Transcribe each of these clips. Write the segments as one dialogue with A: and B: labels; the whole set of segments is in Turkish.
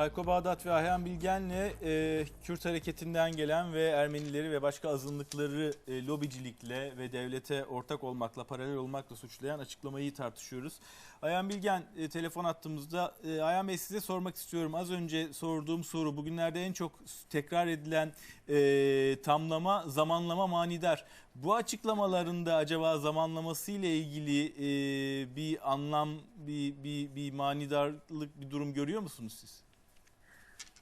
A: Hayko Bağdat ve Ayhan Bilgen'le e, Kürt hareketinden gelen ve Ermenileri ve başka azınlıkları e, lobicilikle ve devlete ortak olmakla, paralel olmakla suçlayan açıklamayı tartışıyoruz. Ayhan Bilgen e, telefon attığımızda, e, Ayhan Bey size sormak istiyorum. Az önce sorduğum soru, bugünlerde en çok tekrar edilen e, tamlama, zamanlama manidar. Bu açıklamalarında acaba zamanlaması ile ilgili e, bir anlam, bir, bir, bir manidarlık bir durum görüyor musunuz siz?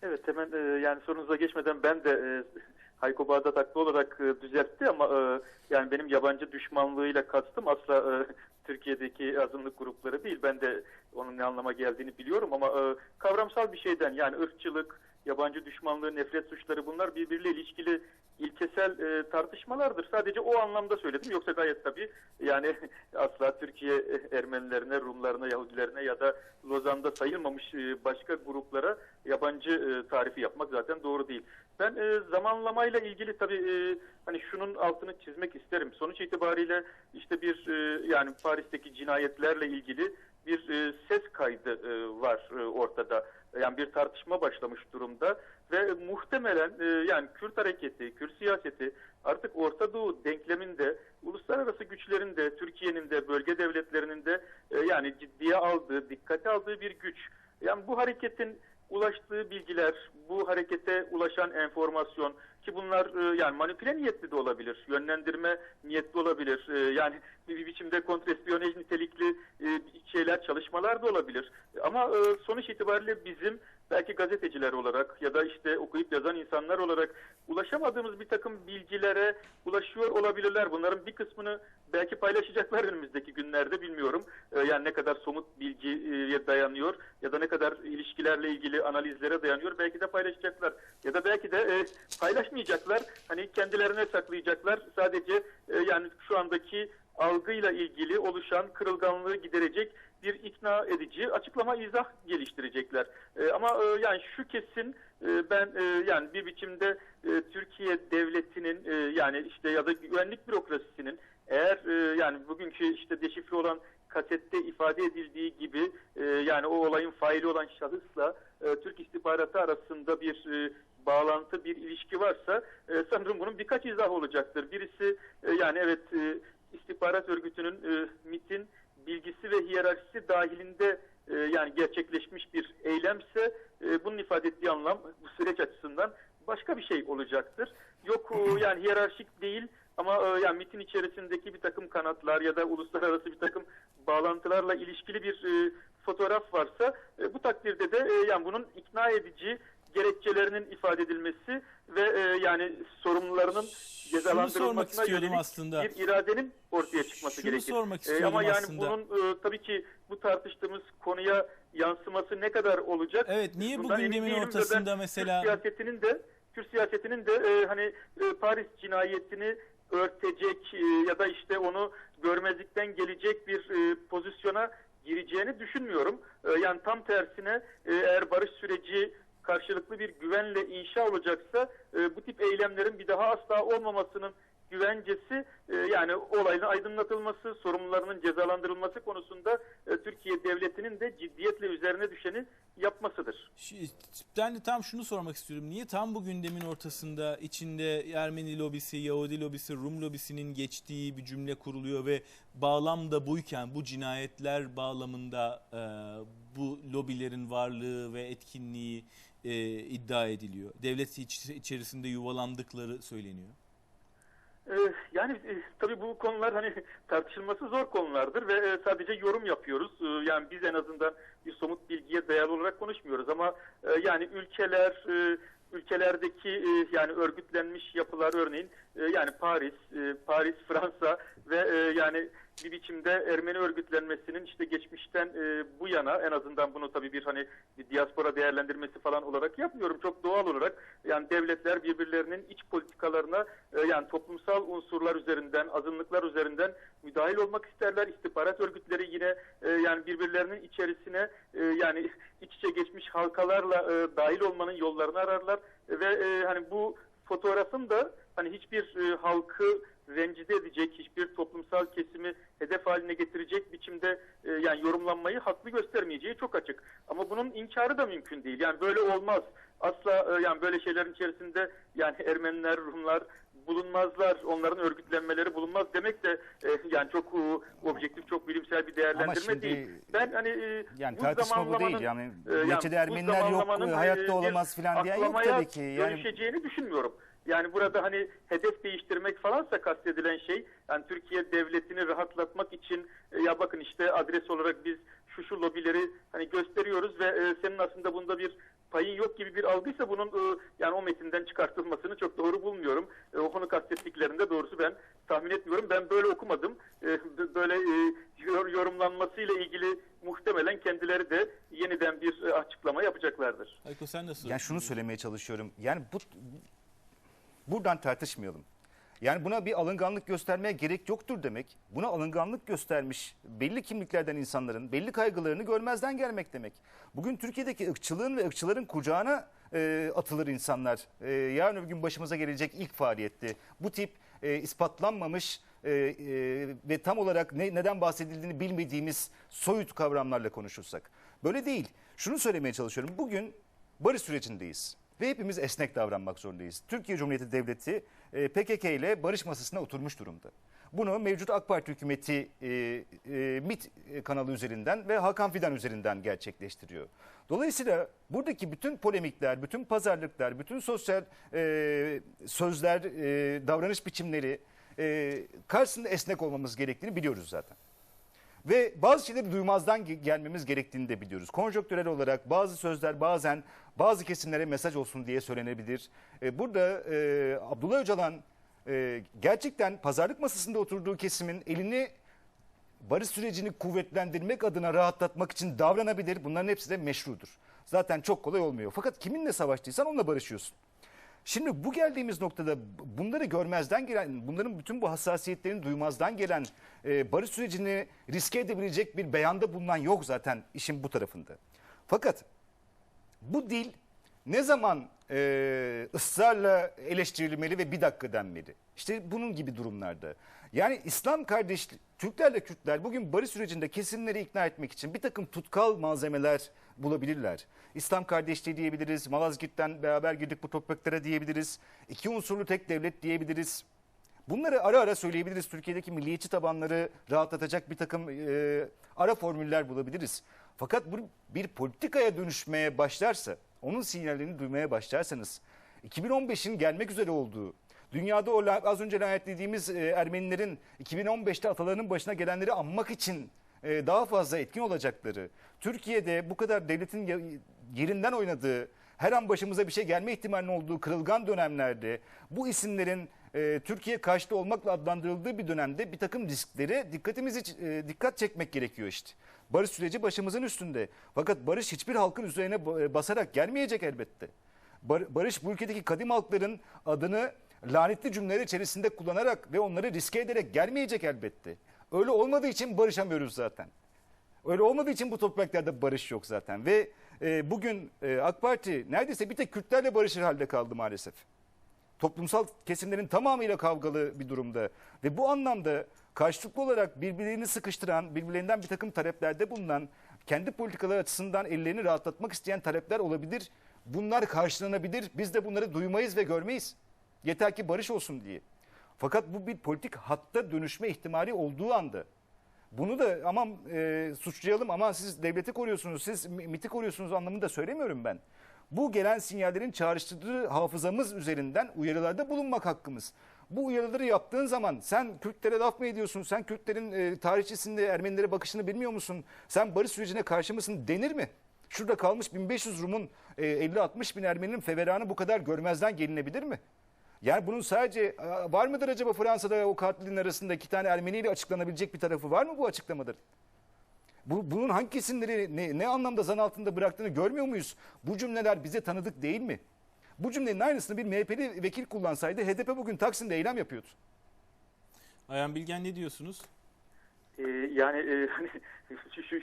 B: Evet hemen e, yani sorunuza geçmeden ben de e, Hayko Bağdat haklı olarak e, düzeltti ama e, yani benim yabancı düşmanlığıyla kastım asla e, Türkiye'deki azınlık grupları değil. Ben de onun ne anlama geldiğini biliyorum ama e, kavramsal bir şeyden yani ırkçılık, yabancı düşmanlığı, nefret suçları bunlar birbiriyle ilişkili ilkesel e, tartışmalardır. Sadece o anlamda söyledim. Yoksa gayet tabii yani asla Türkiye Ermenilerine, Rumlarına, Yahudilerine ya da Lozan'da sayılmamış e, başka gruplara yabancı e, tarifi yapmak zaten doğru değil. Ben e, zamanlamayla ilgili tabii e, hani şunun altını çizmek isterim. Sonuç itibariyle işte bir e, yani Paris'teki cinayetlerle ilgili bir e, ses kaydı e, var e, ortada. Yani bir tartışma başlamış durumda ve muhtemelen e, yani Kürt hareketi, Kürt siyaseti artık Orta Doğu denkleminde uluslararası güçlerin de Türkiye'nin de bölge devletlerinin de e, yani ciddiye aldığı, dikkate aldığı bir güç. Yani bu hareketin ulaştığı bilgiler, bu harekete ulaşan enformasyon ki bunlar e, yani manipüle niyetli de olabilir, yönlendirme niyetli olabilir. E, yani bir biçimde kontrespiyonaj nitelikli e, şeyler, çalışmalar da olabilir. Ama sonuç itibariyle bizim belki gazeteciler olarak ya da işte okuyup yazan insanlar olarak ulaşamadığımız bir takım bilgilere ulaşıyor olabilirler. Bunların bir kısmını belki paylaşacaklar önümüzdeki günlerde bilmiyorum. E, yani ne kadar somut bilgiye dayanıyor ya da ne kadar ilişkilerle ilgili analizlere dayanıyor belki de paylaşacaklar. Ya da belki de e, paylaşmayacaklar. Hani kendilerine saklayacaklar. Sadece e, yani şu andaki algıyla ilgili oluşan kırılganlığı giderecek bir ikna edici açıklama izah geliştirecekler. E, ama e, yani şu kesin e, ben e, yani bir biçimde e, Türkiye devletinin e, yani işte ya da güvenlik bürokrasisinin eğer e, yani bugünkü işte deşifre olan kasette ifade edildiği gibi e, yani o olayın faili olan şahısla e, Türk istihbaratı arasında bir e, bağlantı, bir ilişki varsa e, sanırım bunun birkaç izah olacaktır. Birisi e, yani evet e, istihbarat örgütünün e, MIT'in bilgisi ve hiyerarşisi dahilinde e, yani gerçekleşmiş bir eylemse e, bunun ifade ettiği anlam bu süreç açısından başka bir şey olacaktır. Yok e, yani hiyerarşik değil ama e, yani MIT'in içerisindeki bir takım kanatlar ya da uluslararası bir takım bağlantılarla ilişkili bir e, fotoğraf varsa e, bu takdirde de e, yani bunun ikna edici gerekçelerinin ifade edilmesi ve e, yani sorumlularının cezalandırılmasına yönelik
A: aslında.
B: bir iradenin ortaya çıkması
A: Şunu
B: gerekir.
A: sormak
B: E,
A: istiyordum
B: ama yani
A: aslında.
B: bunun e, tabii ki bu tartıştığımız konuya yansıması ne kadar olacak?
A: Evet, niye bu
B: Bundan emin
A: gündemin ortasında
B: ben
A: mesela-
B: Türk siyasetinin de Türk siyasetinin de e, hani e, Paris cinayetini örtecek e, ya da işte onu görmezlikten gelecek bir e, pozisyona gireceğini düşünmüyorum. E, yani tam tersine e, eğer barış süreci karşılıklı bir güvenle inşa olacaksa e, bu tip eylemlerin bir daha asla olmamasının güvencesi e, yani olayın aydınlatılması, sorumlularının cezalandırılması konusunda e, Türkiye devletinin de ciddiyetle üzerine düşeni yapmasıdır.
A: De tam şunu sormak istiyorum. Niye tam bu gündemin ortasında içinde Ermeni lobisi, Yahudi lobisi, Rum lobisinin geçtiği bir cümle kuruluyor ve bağlam da buyken bu cinayetler bağlamında e, bu lobilerin varlığı ve etkinliği e, iddia ediliyor. Devlet iç- içerisinde yuvalandıkları söyleniyor.
B: Ee, Yani e, tabii bu konular hani tartışılması zor konulardır ve e, sadece yorum yapıyoruz. Yani biz en azından bir somut bilgiye dayalı olarak konuşmuyoruz ama e, yani ülkeler e, ülkelerdeki e, yani örgütlenmiş yapılar örneğin e, yani Paris, e, Paris, Fransa ve e, yani bir biçimde Ermeni örgütlenmesinin işte geçmişten e, bu yana en azından bunu tabii bir hani bir diaspora değerlendirmesi falan olarak yapmıyorum. Çok doğal olarak yani devletler birbirlerinin iç politikalarına e, yani toplumsal unsurlar üzerinden, azınlıklar üzerinden müdahil olmak isterler. İstihbarat örgütleri yine e, yani birbirlerinin içerisine e, yani iç içe geçmiş halkalarla e, dahil olmanın yollarını ararlar ve e, hani bu fotoğrafın da hani hiçbir e, halkı rencide edecek, hiçbir toplumsal kesimi hedef haline getirecek biçimde e, yani yorumlanmayı haklı göstermeyeceği çok açık. Ama bunun inkarı da mümkün değil. Yani böyle olmaz. Asla e, yani böyle şeylerin içerisinde yani Ermeniler, Rumlar bulunmazlar, onların örgütlenmeleri bulunmaz demek de e, yani çok e, objektif, çok bilimsel bir değerlendirme
C: şimdi-
B: değil. Ben hani e,
C: Yani
B: bu
C: tartışma bu değil. Yani
B: e, yani
C: Ermeniler yok, hayatta
B: e, bir
C: olamaz falan diyen yok tabii ki. Yani
B: dönüşeceğini düşünmüyorum. Yani burada hani hedef değiştirmek falansa kastedilen şey yani Türkiye devletini rahatlatmak için e, ya bakın işte adres olarak biz şu şu lobileri hani gösteriyoruz ve e, senin aslında bunda bir payın yok gibi bir algıysa bunun e, yani o metinden çıkartılmasını çok doğru bulmuyorum. E, o konu kastettiklerinde doğrusu ben tahmin etmiyorum. Ben böyle okumadım. E, böyle e, yor- yorumlanmasıyla ilgili muhtemelen kendileri de yeniden bir e, açıklama yapacaklardır.
A: Hayko sen nasıl?
C: Yani şunu söylemeye çalışıyorum. Yani bu buradan tartışmayalım. Yani buna bir alınganlık göstermeye gerek yoktur demek. Buna alınganlık göstermiş belli kimliklerden insanların belli kaygılarını görmezden gelmek demek. Bugün Türkiye'deki ırkçılığın ve ırkçıların kucağına e, atılır insanlar. E, yarın öbür gün başımıza gelecek ilk faaliyetti. Bu tip e, ispatlanmamış e, e, ve tam olarak ne, neden bahsedildiğini bilmediğimiz soyut kavramlarla konuşursak. Böyle değil. Şunu söylemeye çalışıyorum. Bugün barış sürecindeyiz ve hepimiz esnek davranmak zorundayız. Türkiye Cumhuriyeti Devleti e, PKK ile barış masasına oturmuş durumda. Bunu mevcut AK Parti hükümeti e, e, MIT kanalı üzerinden ve Hakan Fidan üzerinden gerçekleştiriyor. Dolayısıyla buradaki bütün polemikler, bütün pazarlıklar, bütün sosyal e, sözler, e, davranış biçimleri e, karşısında esnek olmamız gerektiğini biliyoruz zaten. Ve bazı şeyleri duymazdan ge- gelmemiz gerektiğini de biliyoruz. Konjonktürel olarak bazı sözler bazen bazı kesimlere mesaj olsun diye söylenebilir. E, burada e, Abdullah Öcalan e, gerçekten pazarlık masasında oturduğu kesimin elini barış sürecini kuvvetlendirmek adına rahatlatmak için davranabilir. Bunların hepsi de meşrudur. Zaten çok kolay olmuyor. Fakat kiminle savaştıysan onunla barışıyorsun. Şimdi bu geldiğimiz noktada bunları görmezden gelen, bunların bütün bu hassasiyetlerini duymazdan gelen e, barış sürecini riske edebilecek bir beyanda bulunan yok zaten işin bu tarafında. Fakat bu dil ne zaman e, ısrarla eleştirilmeli ve bir dakika denmeli? İşte bunun gibi durumlarda. Yani İslam kardeş, Türklerle Kürtler bugün barış sürecinde kesimleri ikna etmek için bir takım tutkal malzemeler bulabilirler. İslam kardeşliği diyebiliriz, Malazgirt'ten beraber girdik bu topraklara diyebiliriz, iki unsurlu tek devlet diyebiliriz. Bunları ara ara söyleyebiliriz. Türkiye'deki milliyetçi tabanları rahatlatacak bir takım e, ara formüller bulabiliriz. Fakat bu bir politikaya dönüşmeye başlarsa, onun sinyallerini duymaya başlarsanız, 2015'in gelmek üzere olduğu, dünyada o az önce lanetlediğimiz e, Ermenilerin 2015'te atalarının başına gelenleri anmak için e, daha fazla etkin olacakları, Türkiye'de bu kadar devletin yerinden oynadığı, her an başımıza bir şey gelme ihtimalinin olduğu kırılgan dönemlerde bu isimlerin e, Türkiye karşıtı olmakla adlandırıldığı bir dönemde bir takım risklere dikkatimizi e, dikkat çekmek gerekiyor işte. Barış süreci başımızın üstünde. Fakat barış hiçbir halkın üzerine ba- basarak gelmeyecek elbette. Bar- barış bu ülkedeki kadim halkların adını lanetli cümleler içerisinde kullanarak ve onları riske ederek gelmeyecek elbette. Öyle olmadığı için barışamıyoruz zaten. Öyle olmadığı için bu topraklarda barış yok zaten. Ve e, bugün e, AK Parti neredeyse bir tek Kürtlerle barışır halde kaldı maalesef. Toplumsal kesimlerin tamamıyla kavgalı bir durumda. Ve bu anlamda karşılıklı olarak birbirlerini sıkıştıran, birbirlerinden bir takım taleplerde bulunan, kendi politikaları açısından ellerini rahatlatmak isteyen talepler olabilir. Bunlar karşılanabilir. Biz de bunları duymayız ve görmeyiz. Yeter ki barış olsun diye. Fakat bu bir politik hatta dönüşme ihtimali olduğu anda bunu da aman e, suçlayalım aman siz devleti koruyorsunuz, siz MIT'i koruyorsunuz anlamında söylemiyorum ben. Bu gelen sinyallerin çağrıştırdığı hafızamız üzerinden uyarılarda bulunmak hakkımız. Bu uyarıları yaptığın zaman sen Kürtlere laf mı ediyorsun? Sen Kürtlerin e, tarihçisinde Ermenilere bakışını bilmiyor musun? Sen barış sürecine karşı mısın denir mi? Şurada kalmış 1500 Rum'un e, 50-60 bin Ermeninin feveranı bu kadar görmezden gelinebilir mi? Yani bunun sadece "Aa, var mıdır acaba Fransa'da o katilin arasında iki tane Ermeni ile açıklanabilecek bir tarafı var mı bu açıklamadır? Bu, bunun hangi kesimleri ne, ne anlamda zan altında bıraktığını görmüyor muyuz? Bu cümleler bize tanıdık değil mi? Bu cümlenin aynısını bir MHP'li vekil kullansaydı HDP bugün Taksim'de eylem yapıyordu.
A: Ayhan Bilgen ne diyorsunuz?
B: Ee, yani e, hani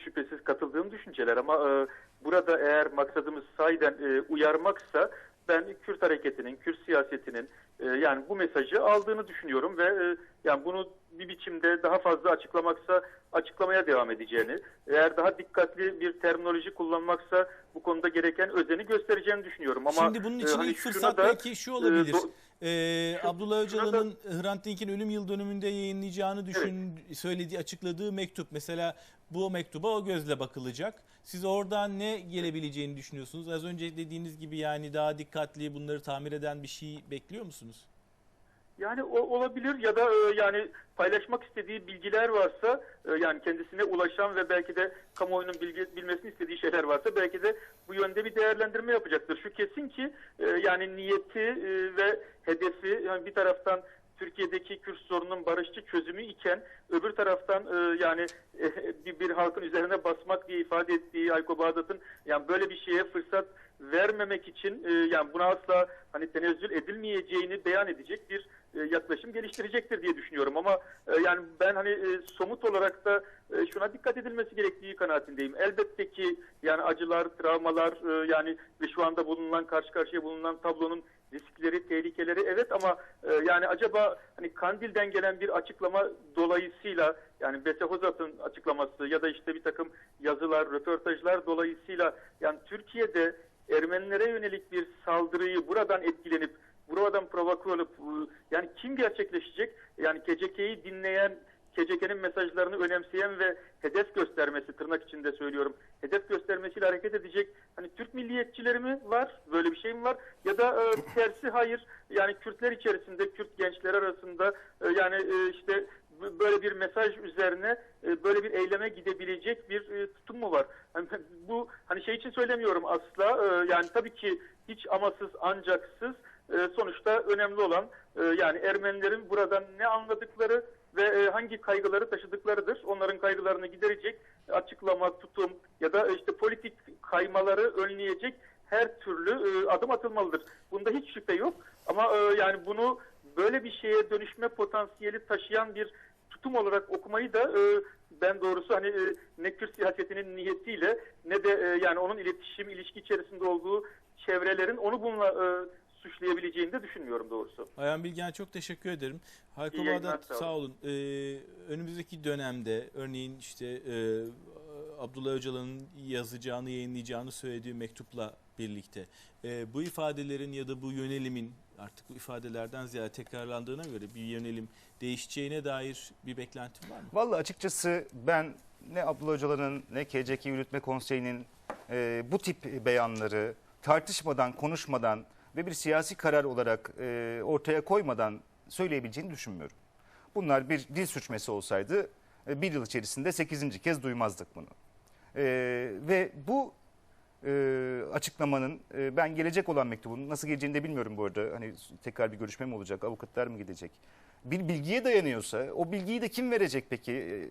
B: şüphesiz katıldığım düşünceler ama e, burada eğer maksadımız sahiden e, uyarmaksa ben Kürt hareketinin, Kürt siyasetinin e, yani bu mesajı aldığını düşünüyorum ve e, yani bunu bir biçimde daha fazla açıklamaksa açıklamaya devam edeceğini, eğer daha dikkatli bir terminoloji kullanmaksa bu konuda gereken özeni göstereceğini düşünüyorum. Ama
A: Şimdi bunun
B: e,
A: için
B: hani
A: ilk fırsat
B: da,
A: belki şu olabilir.
B: do-
A: Ee,
B: şu-
A: Abdullah
B: da-
A: Öcalan'ın Hrant Dink'in ölüm yıl dönümünde yayınlayacağını düşün, söylediği, açıkladığı mektup. Mesela bu mektuba o gözle bakılacak. Siz oradan ne gelebileceğini düşünüyorsunuz? Az önce dediğiniz gibi yani daha dikkatli bunları tamir eden bir şey bekliyor musunuz?
B: Yani o olabilir ya da e, yani paylaşmak istediği bilgiler varsa e, yani kendisine ulaşan ve belki de kamuoyunun bilgi, bilmesini istediği şeyler varsa belki de bu yönde bir değerlendirme yapacaktır. Şu kesin ki e, yani niyeti e, ve hedefi yani bir taraftan Türkiye'deki Kürt sorununun barışçı çözümü iken öbür taraftan e, yani e, bir, bir halkın üzerine basmak diye ifade ettiği Ayko Bağdat'ın yani böyle bir şeye fırsat vermemek için e, yani buna asla hani tenezzül edilmeyeceğini beyan edecek bir yaklaşım geliştirecektir diye düşünüyorum ama e, yani ben hani e, somut olarak da e, şuna dikkat edilmesi gerektiği kanaatindeyim. Elbette ki yani acılar, travmalar e, yani ve şu anda bulunan karşı karşıya bulunan tablonun riskleri, tehlikeleri evet ama e, yani acaba hani Kandil'den gelen bir açıklama dolayısıyla yani Bese Hozat'ın açıklaması ya da işte bir takım yazılar, röportajlar dolayısıyla yani Türkiye'de Ermenilere yönelik bir saldırıyı buradan etkilenip buradan provoke olup e, yani kim gerçekleşecek? Yani KCK'yi dinleyen KCK'nin mesajlarını önemseyen ve hedef göstermesi tırnak içinde söylüyorum. Hedef göstermesiyle hareket edecek hani Türk milliyetçileri mi var? Böyle bir şey mi var? Ya da e, tersi hayır. Yani Kürtler içerisinde Kürt gençler arasında e, yani e, işte böyle bir mesaj üzerine e, böyle bir eyleme gidebilecek bir e, tutum mu var? Yani bu hani şey için söylemiyorum asla. Yani tabii ki hiç amasız ancaksız e, sonuçta önemli olan e, yani Ermenilerin buradan ne anladıkları ve e, hangi kaygıları taşıdıklarıdır. Onların kaygılarını giderecek açıklama, tutum ya da işte politik kaymaları önleyecek her türlü adım atılmalıdır. Bunda hiç şüphe yok. Ama yani bunu böyle bir şeye dönüşme potansiyeli taşıyan bir tutum olarak okumayı da e, ben doğrusu hani e, ne Kürt siyasetinin niyetiyle ne de e, yani onun iletişim ilişki içerisinde olduğu çevrelerin onu bununla e, suçlayabileceğini de düşünmüyorum doğrusu.
A: Ayhan Bilgen çok teşekkür ederim. Hayko Bağdat
B: sağ
A: sağ olun. Ee, önümüzdeki dönemde örneğin işte e, Abdullah Öcalan'ın yazacağını, yayınlayacağını söylediği mektupla birlikte e, bu ifadelerin ya da bu yönelimin artık bu ifadelerden ziyade tekrarlandığına göre bir yönelim değişeceğine dair bir beklentim var mı?
C: Vallahi açıkçası ben ne Abdullah Öcalan'ın ne KCK Yürütme Konseyi'nin e, bu tip beyanları tartışmadan, konuşmadan ve bir siyasi karar olarak e, ortaya koymadan söyleyebileceğini düşünmüyorum. Bunlar bir dil suçması olsaydı e, bir yıl içerisinde 8. kez duymazdık bunu. E, ve bu e, açıklamanın e, ben gelecek olan mektubun nasıl geleceğini de bilmiyorum bu arada. Hani tekrar bir görüşme mi olacak, avukatlar mı gidecek? Bir bilgiye dayanıyorsa o bilgiyi de kim verecek peki? E,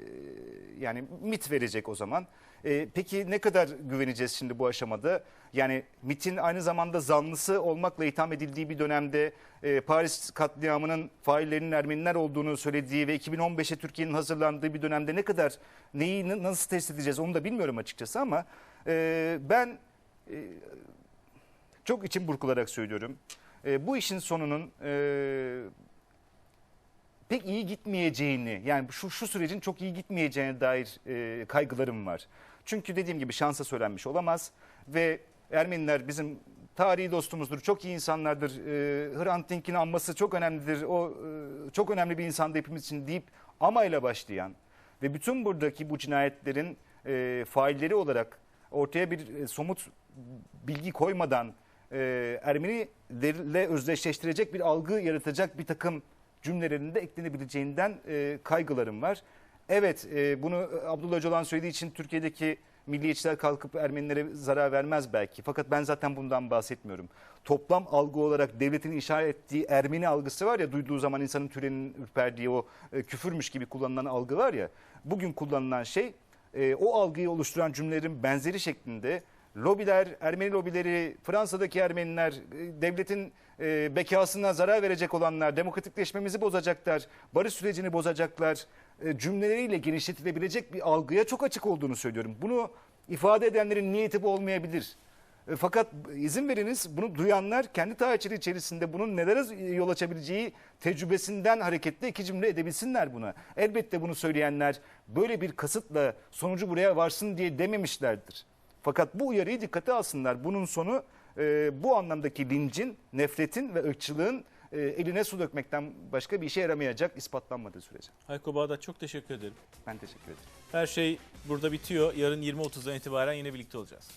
C: yani MIT verecek o zaman. E, peki ne kadar güveneceğiz şimdi bu aşamada? Yani MIT'in aynı zamanda zanlısı olmakla itham edildiği bir dönemde e, Paris katliamının faillerinin Ermeniler olduğunu söylediği ve 2015'e Türkiye'nin hazırlandığı bir dönemde ne kadar neyi nasıl test edeceğiz onu da bilmiyorum açıkçası ama e, ben e, çok içim burkularak söylüyorum. Bu işin sonunun pek iyi gitmeyeceğini yani şu şu sürecin çok iyi gitmeyeceğine dair e, kaygılarım var. Çünkü dediğim gibi şansa söylenmiş olamaz ve Ermeniler bizim tarihi dostumuzdur, çok iyi insanlardır. E, Hrant Dink'in anması çok önemlidir. O e, çok önemli bir insandı hepimiz için deyip amayla başlayan ve bütün buradaki bu cinayetlerin e, failleri olarak ortaya bir e, somut bilgi koymadan e, Ermenilerle özdeşleştirecek bir algı yaratacak bir takım cümlelerinde eklenebileceğinden e, kaygılarım var. Evet e, bunu Abdullah Öcalan söylediği için Türkiye'deki milliyetçiler kalkıp Ermenilere zarar vermez belki. Fakat ben zaten bundan bahsetmiyorum. Toplam algı olarak devletin inşa ettiği Ermeni algısı var ya duyduğu zaman insanın tüylerinin ürperdiği o e, küfürmüş gibi kullanılan algı var ya. Bugün kullanılan şey e, o algıyı oluşturan cümlelerin benzeri şeklinde lobiler, Ermeni lobileri, Fransa'daki Ermeniler, e, devletin e, bekasına zarar verecek olanlar, demokratikleşmemizi bozacaklar, barış sürecini bozacaklar e, cümleleriyle genişletilebilecek bir algıya çok açık olduğunu söylüyorum. Bunu ifade edenlerin niyeti bu olmayabilir. E, Fakat izin veriniz bunu duyanlar kendi tarihçiliği içerisinde bunun nelere yol açabileceği tecrübesinden hareketle iki cümle edebilsinler buna. Elbette bunu söyleyenler böyle bir kasıtla sonucu buraya varsın diye dememişlerdir. Fakat bu uyarıyı dikkate alsınlar. Bunun sonu e, bu anlamdaki lincin, nefretin ve ırkçılığın e, eline su dökmekten başka bir işe yaramayacak ispatlanmadığı sürece.
A: Hayko Bağdat çok teşekkür ederim.
C: Ben teşekkür ederim.
A: Her şey burada bitiyor. Yarın 20.30'dan itibaren yine birlikte olacağız.